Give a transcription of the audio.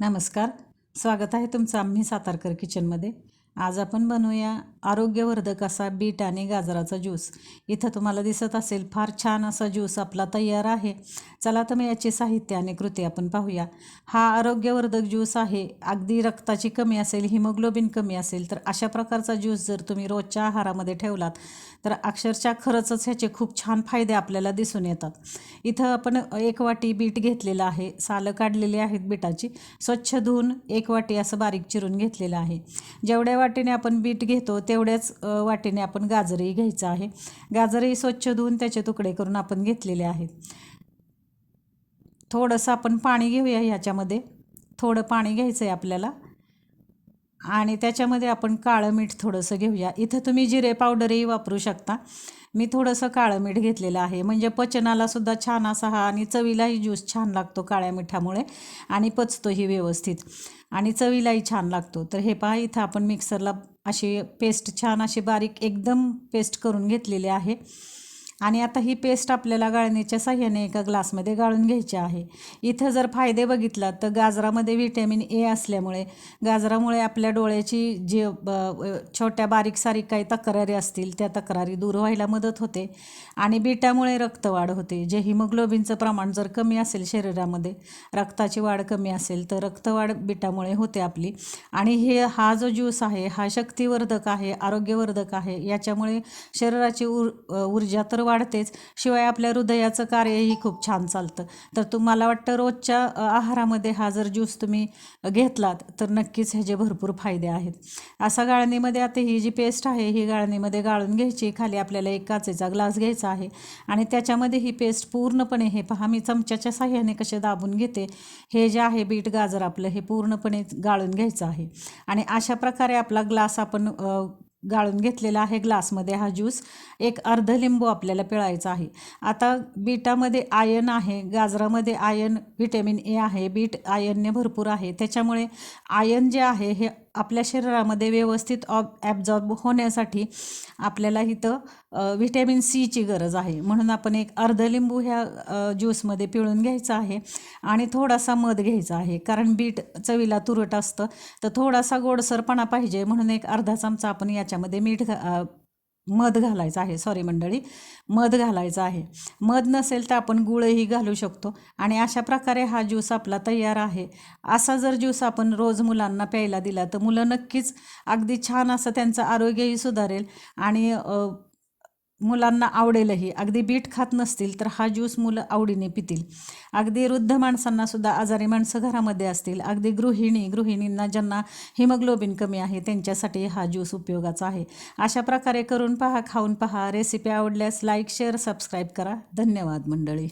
नमस्कार. स्वागत आहे तुमचं आम्ही सातारकर किचनमध्ये. आज आपण बनवूया आरोग्यवर्धक असा बीट आणि गाजराचा ज्यूस. इथं तुम्हाला दिसत असेल फार छान असा ज्यूस आपला तयार आहे. चला तर मग याची साहित्य आणि कृती आपण पाहूया. हा आरोग्यवर्धक ज्यूस आहे अगदी रक्ताची कमी असेल हिमोग्लोबिन कमी असेल तर अशा प्रकारचा ज्यूस जर तुम्ही रोजच्या आहारामध्ये ठेवलात तर अक्षरशः खरंचच ह्याचे खूप छान फायदे आपल्याला दिसून येतात. इथं आपण एक वाटी बीट घेतलेलं आहे सालं काढलेली आहेत बीटाची. स्वच्छ धुवून एक वाटी असं बारीक चिरून घेतलेलं आहे. जेवढ्या वाटीने आपण बीट घेतो तेवढ्याच वाटेने वाटीने आपण गाजरही घ्यायचं आहे. गाजरही स्वच्छ धुवून त्याचे तुकडे करून आपण घेतलेले आहेत. थोडंसं आपण पाणी घेऊया ह्याच्यामध्ये. थोडं पाणी घ्यायचं आहे आपल्याला. आणि त्याच्यामध्ये आपण काळं मीठ थोडंसं घेऊया. इथं तुम्ही जिरे पावडरही वापरू शकता. मी थोडंसं काळं मीठ घेतलेलं आहे. म्हणजे पचनाला सुद्धा छान असा हा आणि चवीलाही ज्यूस छान लागतो काळ्या मिठामुळे आणि पचतोही व्यवस्थित. आणि चवीलाही छान लागतो. तर हे पहा इथं आपण मिक्सरला अशी पेस्ट छान अशी बारीक एकदम पेस्ट करून घेतलेली आहे. आणि आता ही पेस्ट आपल्याला गाळणीच्या साह्याने एका ग्लासमध्ये गाळून घ्यायची आहे. इथं जर फायदे बघितला तर गाजरामध्ये व्हिटॅमिन ए असल्यामुळे गाजरामुळे आपल्या डोळ्याची जे ब- छोट्या बारीक सारीक काही तक्रारी असतील त्या तक्रारी दूर व्हायला मदत होते आणि बीटामुळे रक्तवाढ होते. जे हिमोग्लोबिनचं प्रमाण जर कमी असेल शरीरामध्ये रक्ताची वाढ कमी असेल तर रक्तवाढ बीटामुळे होते आपली. आणि हे हा जो ज्यूस आहे हा शक्तिवर्धक आहे आरोग्यवर्धक आहे याच्यामुळे शरीराची ऊर्जा तर वाढतेच. शिवाय आपल्या हृदयाचं कार्यही खूप छान चालतं. तर तुम्हाला वाटतं रोजच्या आहारामध्ये हा जर ज्यूस तुम्ही घेतलात तर नक्कीच ह्याचे भरपूर फायदे आहेत. असा गाळणीमध्ये आता ही जी पेस्ट आहे ही गाळणीमध्ये गाळून घ्यायची. खाली आपल्याला एक काचेचा ग्लास घ्यायचा आहे. आणि त्याच्यामध्ये ही पेस्ट पूर्णपणे हे पहा मी चमच्याच्या साह्याने कसे दाबून घेते हे जे आहे बीट गाजर आपलं हे पूर्णपणे गाळून घ्यायचं आहे. आणि अशा प्रकारे आपला ग्लास आपण गाळून घेतलेला आहे ग्लासमध्ये हा ज्यूस. एक अर्ध लिंबू आपल्याला पिळायचा आहे. आता बीटामध्ये आयन आहे गाजरामध्ये आयन व्हिटॅमिन ए आहे बीट आयनने भरपूर आहे. त्याच्यामुळे आयन जे आहे हे आपल्या शरीरामध्ये व्यवस्थित ऑब ॲब्झॉर्ब होण्यासाठी आपल्याला इथं व्हिटॅमिन सीची गरज आहे. म्हणून आपण एक अर्ध लिंबू ह्या ज्यूसमध्ये पिळून घ्यायचा आहे आणि थोडासा मध घ्यायचा आहे. कारण बीट चवीला तुरट असतं. तर थोडासा गोडसरपणा पाहिजे. म्हणून एक अर्धा चमचा आपण याच्यामध्ये मीठ घा मध घालायचं आहे. सॉरी मंडळी मध घालायचं आहे. मध नसेल तर आपण गुळही घालू शकतो. आणि अशा प्रकारे हा ज्यूस आपला तयार आहे. असा जर ज्यूस आपण रोज मुलांना प्यायला दिला तर मुलं नक्कीच अगदी छान असं त्यांचं आरोग्यही सुधारेल. आणि मुलांना आवडेलही. अगदी बीट खात नसतील तर हा ज्यूस मुलं आवडीने पितील. अगदी वृद्ध माणसांना सुद्धा आजारी माणसं घरामध्ये असतील. अगदी गृहिणी गृहिणींना ज्यांना हिमोग्लोबिन कमी आहे त्यांच्यासाठी हा ज्यूस उपयोगाचा आहे. अशा प्रकारे करून पहा खाऊन पहा. रेसिपी आवडल्यास लाईक शेअर सबस्क्राईब करा. धन्यवाद मंडळी.